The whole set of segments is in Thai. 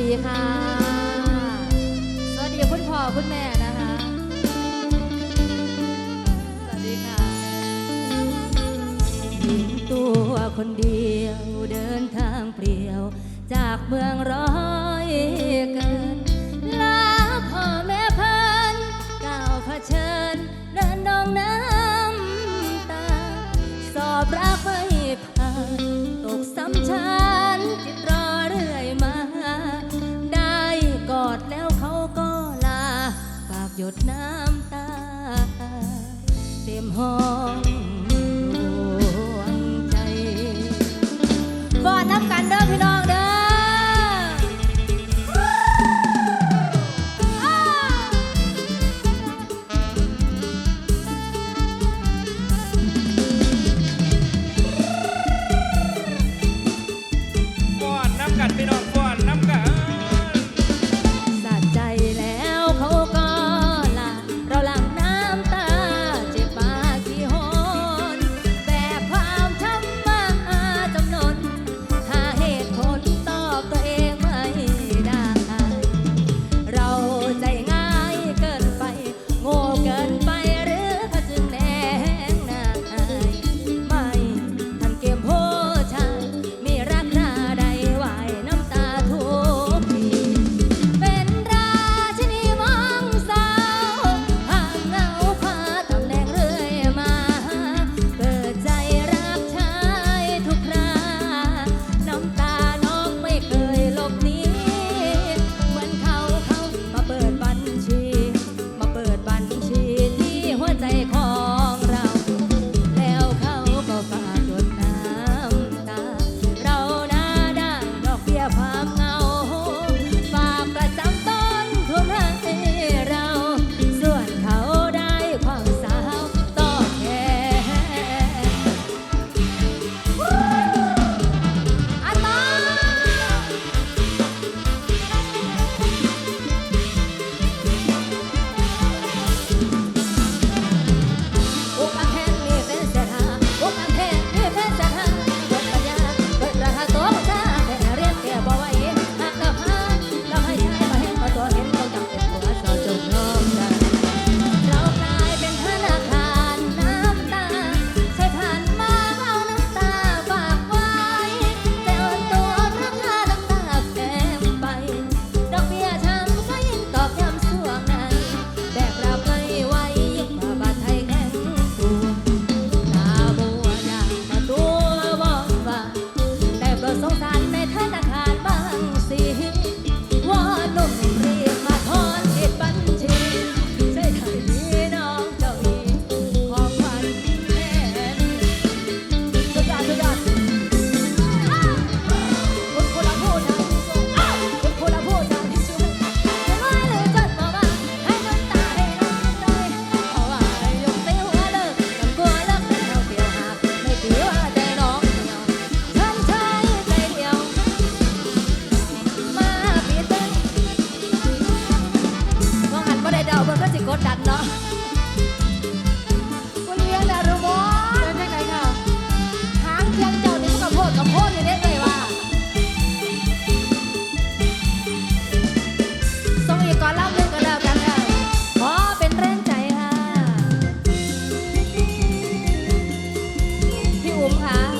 ดีค่ะ สวัสดีคุณพ่อคุณแม่นะคะ สวัสดีค่ะหญิงตัวคนเดียวเดินทางเปลี่ยว จากเมืองร้อยเกิน ตา เต็มห้องดวงใจกอดน้ำกันเด้อพี่น้อง Ajá.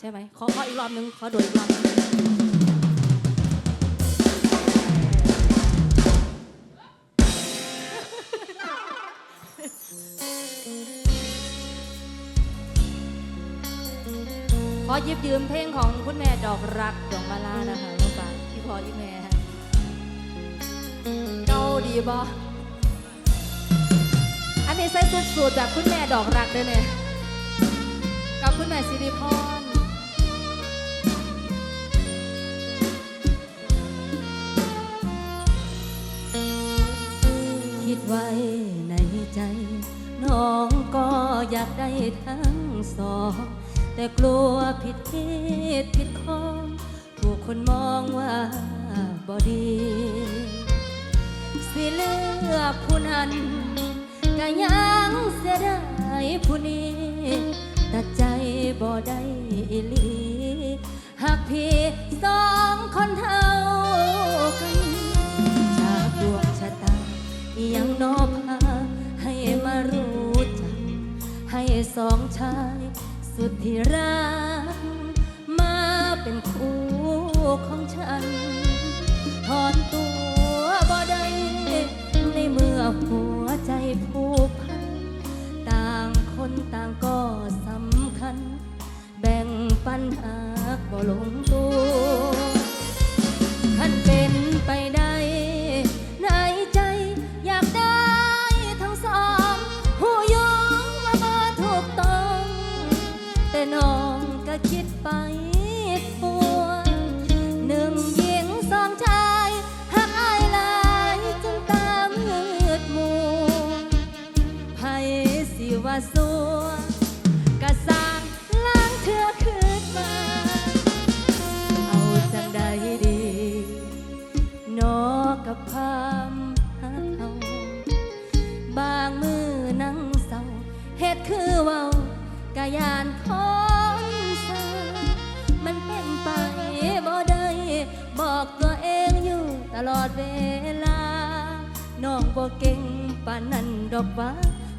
ใช่ไหมขอขออีกรอบนึงขอดดอีกรอบนึงขอหยิบยืมเพลงของคุณแม่ดอกรักดอกมาลานะคะลูกฝาพี่พอพี่แม่เกาดีบออันนี้ใส่สุดสูตรแบบคุณแม่ดอกรักด้วยเนี่ยกับคุณแม่สิริพร ไว้ในใจ น้องก็อยากได้ทั้งสอง แต่กลัวผิดคิดผิดข้องถูกคนมองว่าบ่ดี สิเลือกผู้นั้นก็ยังเสียดายผู้นี้ตัดใจบ่ได้อลีหากพี่สองคนเท่ากัน ยังนอพาให้มารู้จัก ให้สองชายสุดที่รัก มาเป็นคู่ของฉันถอนตัวบ่ได้ในเมื่อหัวใจผู้ บ่เก่งปานนั้นดอกว่า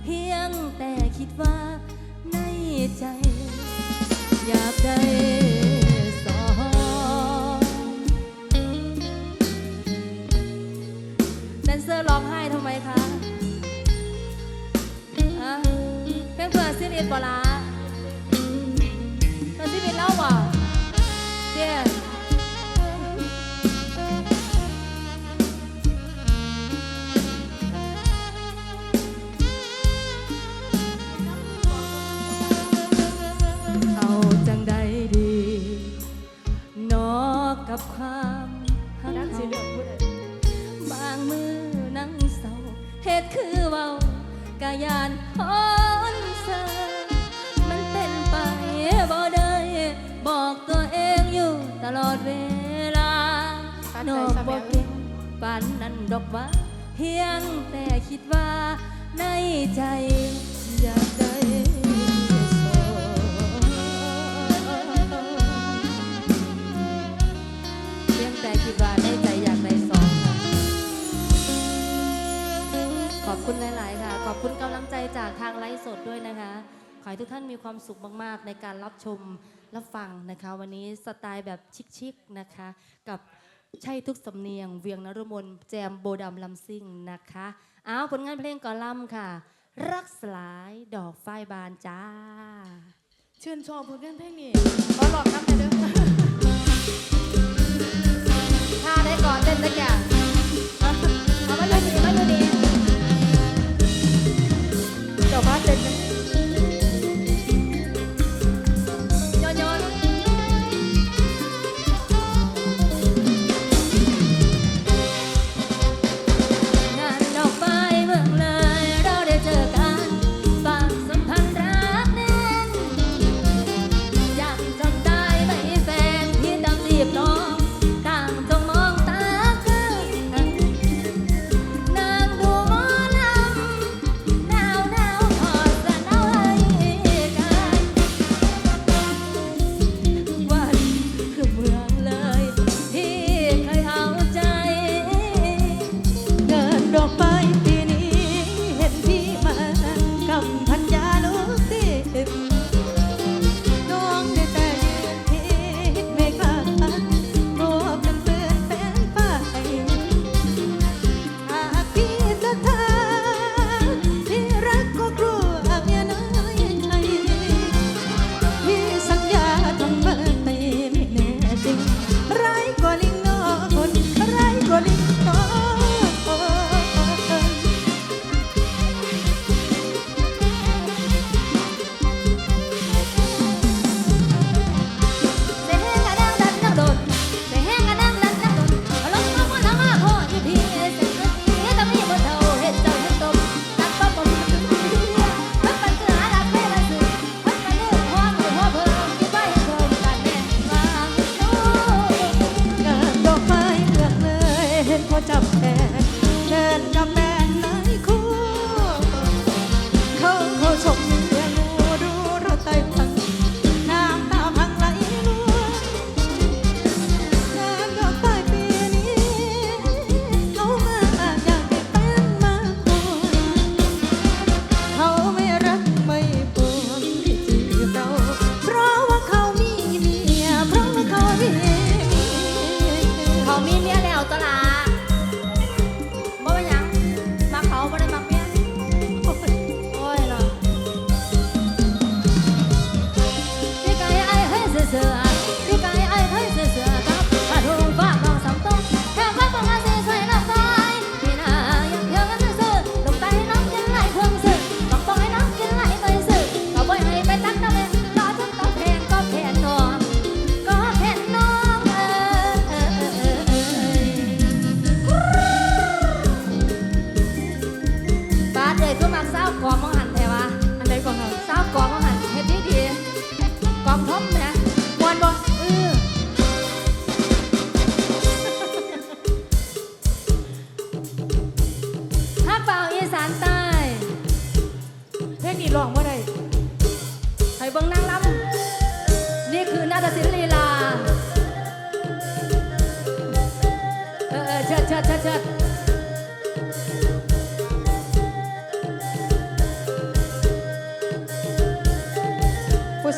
เพียงแต่คิดว่าในใจ อยากได้สองแดนเซอร์ร้องไห้ทำไมคะอะเพื่อนเพื่อนซิลินบอลา ในใจอยากได้เพียงแต่คิดว่าในใจอยากได้สองค่ะขอบคุณหลาย ๆ ค่ะ ขอบคุณกำลังใจจากทางไลฟ์สดด้วยนะคะ ขอให้ทุกท่านมีความสุขมาก ๆ ในการรับชมรับฟังนะคะ วันนี้สไตล์แบบชิค ๆ นะคะ กับใช่ทุกสำเนียง เวียงนรมนแจมโบดำลำซิ่งนะคะอ้าวผลงานเพลงก่อนล่ำค่ะ รักสลายดอกฝ้ายบานจ้าชื่นชอบผลงานเพลงนี้ขอหลอกน้ำหน่อยเด้อท่าได้ก่อน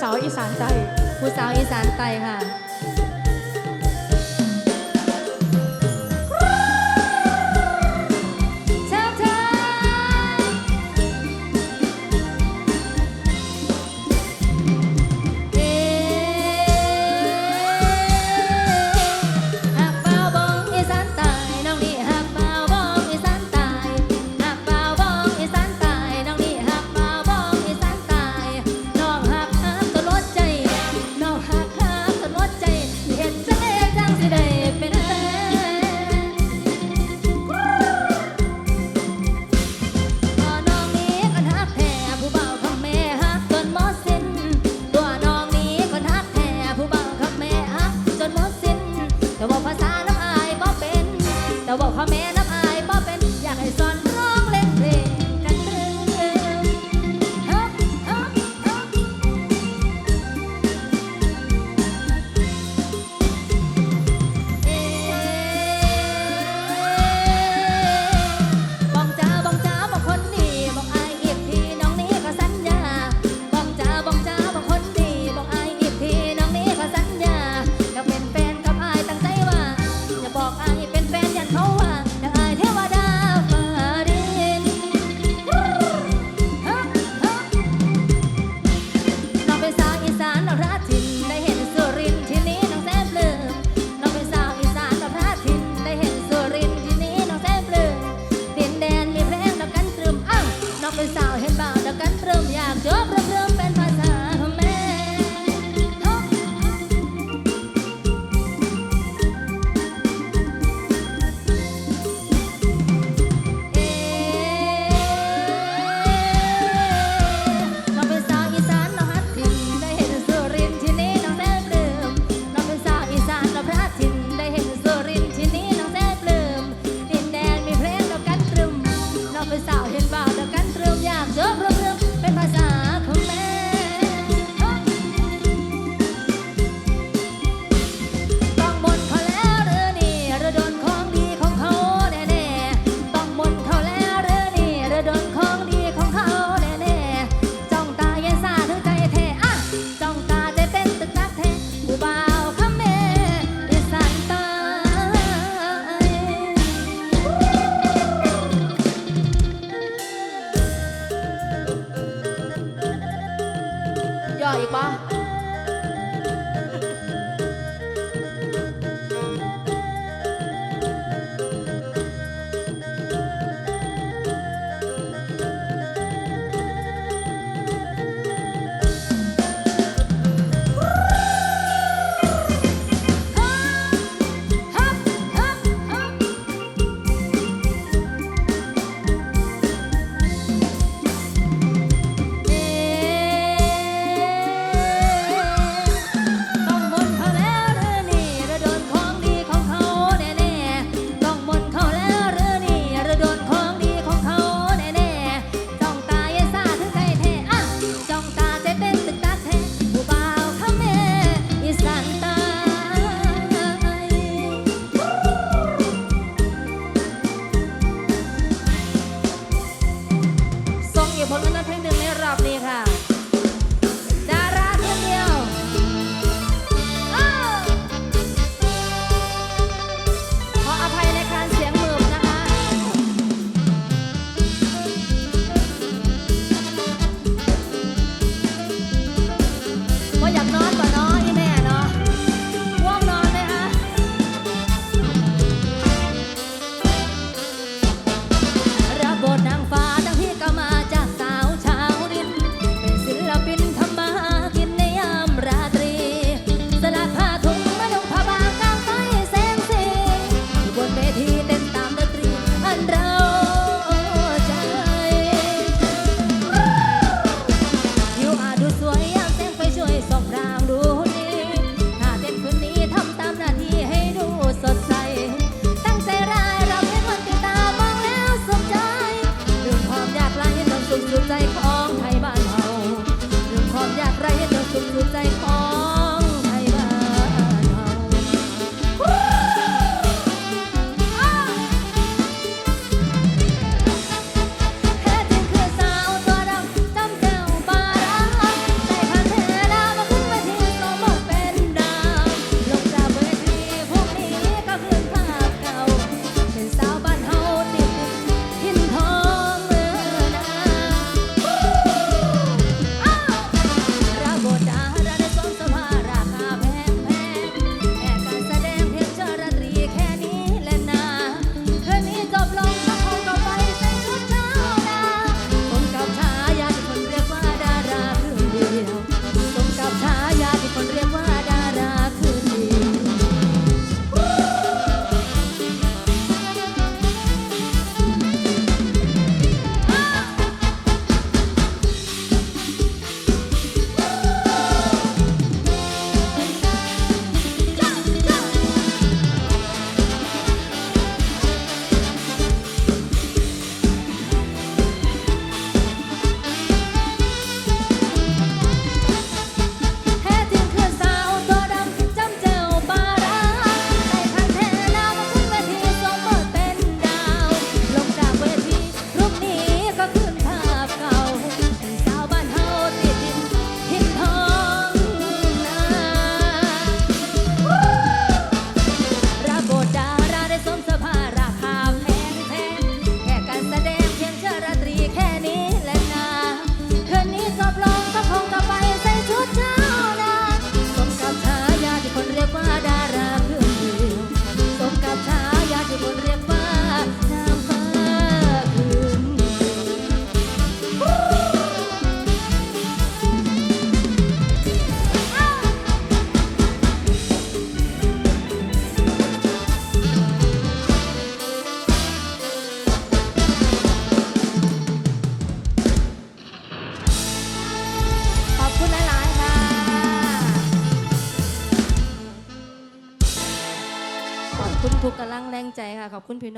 าวอีสานใจ ผู้สาวอีสานไตค่ะ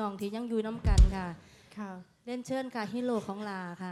อบคุณพี่น้องที่ยังอยู่น้ำกันค่ะ ค่ะ เล่นเชิญค่ะ ฮิโร่ของลาค่ะ